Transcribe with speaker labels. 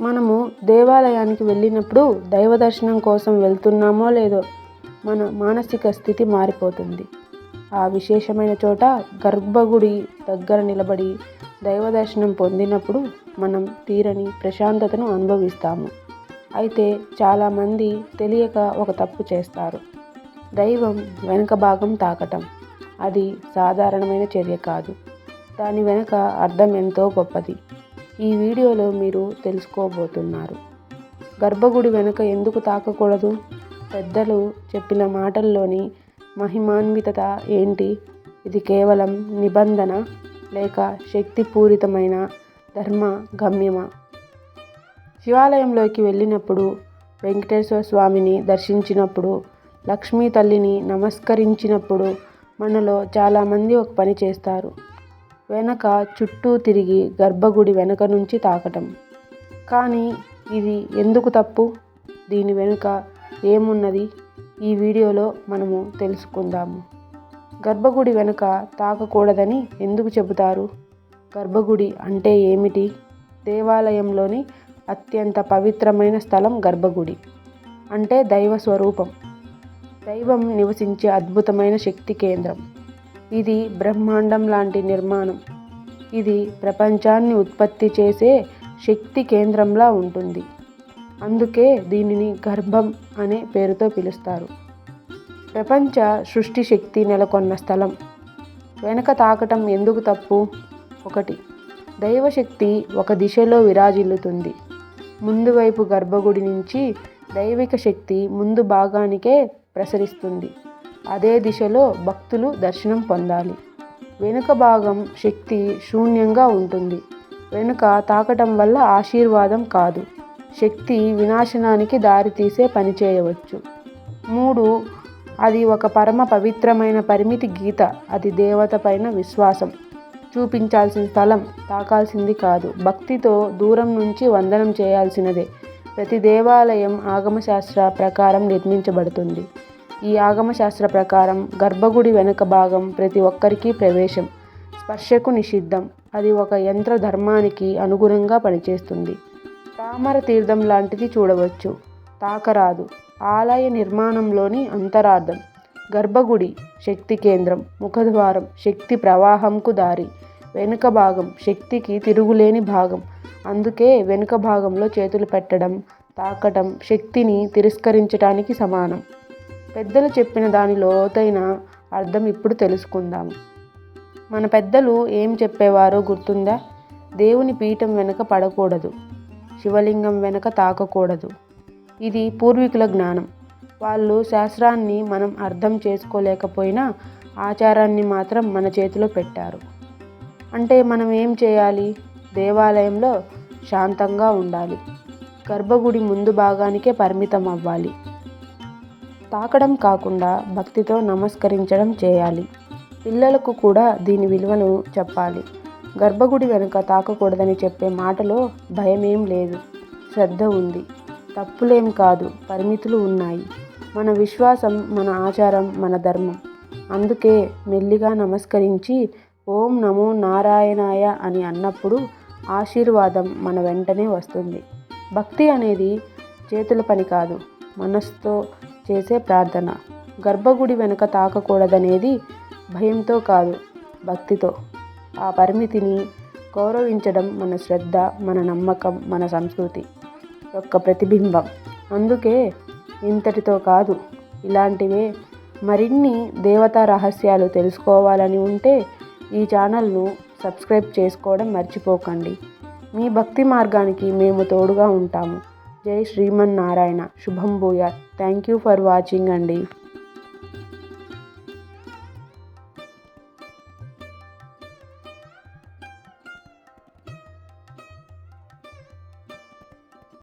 Speaker 1: మనము దేవాలయానికి వెళ్ళినప్పుడు దైవ దర్శనం కోసం వెళ్తున్నామో లేదో మన మానసిక స్థితి మారిపోతుంది. ఆ విశేషమైన చోట గర్భగుడి దగ్గర నిలబడి దైవ దర్శనం పొందినప్పుడు మనం తీరని ప్రశాంతతను అనుభవిస్తాము. అయితే చాలామంది తెలియక ఒక తప్పు చేస్తారు. దైవం వెనుక భాగం తాకటం అది సాధారణమైన చర్య కాదు. దాని వెనుక అర్థం ఎంతో గొప్పది. ఈ వీడియోలో మీరు తెలుసుకోబోతున్నారు. గర్భగుడి వెనుక ఎందుకు తాకకూడదు? పెద్దలు చెప్పిన మాటల్లోని మహిమాన్వితత ఏంటి? ఇది కేవలం నిబంధన లేక శక్తిపూరితమైన ధర్మ గమ్యమా? శివాలయంలోకి వెళ్ళినప్పుడు వెంకటేశ్వర స్వామిని దర్శించినప్పుడు లక్ష్మీ తల్లిని నమస్కరించినప్పుడు మనలో చాలామంది ఒక పని చేస్తారు. వెనక చుట్టూ తిరిగి గర్భగుడి వెనక నుంచి తాకటం. కానీ ఇది ఎందుకు తప్పు? దీని వెనుక ఏమున్నది? ఈ వీడియోలో మనము తెలుసుకుందాము. గర్భగుడి వెనుక తాకకూడదని ఎందుకు చెబుతారు? గర్భగుడి అంటే ఏమిటి? దేవాలయంలోని అత్యంత పవిత్రమైన స్థలం గర్భగుడి అంటే దైవ స్వరూపం దైవం నివసించే అద్భుతమైన శక్తి కేంద్రం. ఇది బ్రహ్మాండం లాంటి నిర్మాణం. ఇది ప్రపంచాన్ని ఉత్పత్తి చేసే శక్తి కేంద్రంలా ఉంటుంది. అందుకే దీనిని గర్భం అనే పేరుతో పిలుస్తారు. ప్రపంచ సృష్టి శక్తి నెలకొన్న స్థలం. వెనక తాకటం ఎందుకు తప్పు? ఒకటి. దైవశక్తి ఒక దిశలో విరాజిల్లుతుంది. ముందు వైపు గర్భగుడి నుంచి దైవిక శక్తి ముందు భాగానికే ప్రసరిస్తుంది. అదే దిశలో భక్తులు దర్శనం పొందాలి. వెనుక భాగం శక్తి శూన్యంగా ఉంటుంది. వెనుక తాకటం వల్ల ఆశీర్వాదం కాదు. శక్తి వినాశనానికి దారితీసే పని చేయవచ్చు. మూడు అది ఒక పరమ పవిత్రమైన పరిమితి గీత. అది దేవత పైన విశ్వాసం. చూపించాల్సిన స్థలం తాకాల్సింది కాదు. భక్తితో దూరం నుంచి వందనం చేయాల్సినదే. ప్రతి దేవాలయం ఆగమశాస్త్ర ప్రకారం నిర్మించబడుతుంది. ఈ ఆగమశాస్త్ర ప్రకారం గర్భగుడి వెనుక భాగం ప్రతి ఒక్కరికి ప్రవేశం స్పర్శకు నిషిద్ధం. అది ఒక యంత్ర ధర్మానికి అనుగుణంగా పనిచేస్తుంది. తామర తీర్థం లాంటిది చూడవచ్చు. తాకరాదు. ఆలయ నిర్మాణంలోని అంతరార్థం. గర్భగుడి శక్తి కేంద్రం. ముఖద్వారం శక్తి ప్రవాహంకు దారి. వెనుక భాగం శక్తికి తిరుగులేని భాగం. అందుకే వెనుక భాగంలో చేతులు పెట్టడం తాకటం శక్తిని తిరస్కరించటానికి సమానం. పెద్దలు చెప్పిన దాని లోతైన అర్థం ఇప్పుడు తెలుసుకుందాం. మన పెద్దలు ఏం చెప్పేవారో గుర్తుందా? దేవుని పీఠం వెనుక పడకూడదు. శివలింగం వెనుక తాకకూడదు. ఇది పూర్వీకుల జ్ఞానం. వాళ్ళు శాస్త్రాన్ని మనం అర్థం చేసుకోలేకపోయినా ఆచారాన్ని మాత్రం మన చేతిలో పెట్టారు. అంటే మనం ఏం చేయాలి? దేవాలయంలో శాంతంగా ఉండాలి. గర్భగుడి ముందు భాగానికే పరిమితం అవ్వాలి తాకడం కాకుండా భక్తితో నమస్కరించడం చేయాలి. పిల్లలకు కూడా దీని విలువను చెప్పాలి. గర్భగుడి వెనుక తాకకూడదని చెప్పే మాటలో భయమేం లేదు. శ్రద్ధ ఉంది. తప్పులేం కాదు. పరిమితులు ఉన్నాయి. మన విశ్వాసం మన ఆచారం మన ధర్మం. అందుకే మెల్లిగా నమస్కరించి ఓం నమో నారాయణాయ అని అన్నప్పుడు ఆశీర్వాదం మన వెంటనే వస్తుంది. భక్తి అనేది చేతుల పని కాదు. మనస్తో చేసే ప్రార్థన. గర్భగుడి వెనుక తాకకూడదనేది భయంతో కాదు భక్తితో. ఆ పరిమితిని గౌరవించడం మన శ్రద్ధ మన నమ్మకం మన సంస్కృతి యొక్క ప్రతిబింబం. అందుకే ఇంతటితో కాదు ఇలాంటివే మరిన్ని దేవతా రహస్యాలు తెలుసుకోవాలని ఉంటే ఈ ఛానల్ను సబ్స్క్రైబ్ చేసుకోవడం మర్చిపోకండి. మీ భక్తి మార్గానికి మేము తోడుగా ఉంటాము. జై శ్రీమన్నారాయణ. శుభం భూయాత్. థ్యాంక్ యూ ఫర్ వాచింగ్ అండి.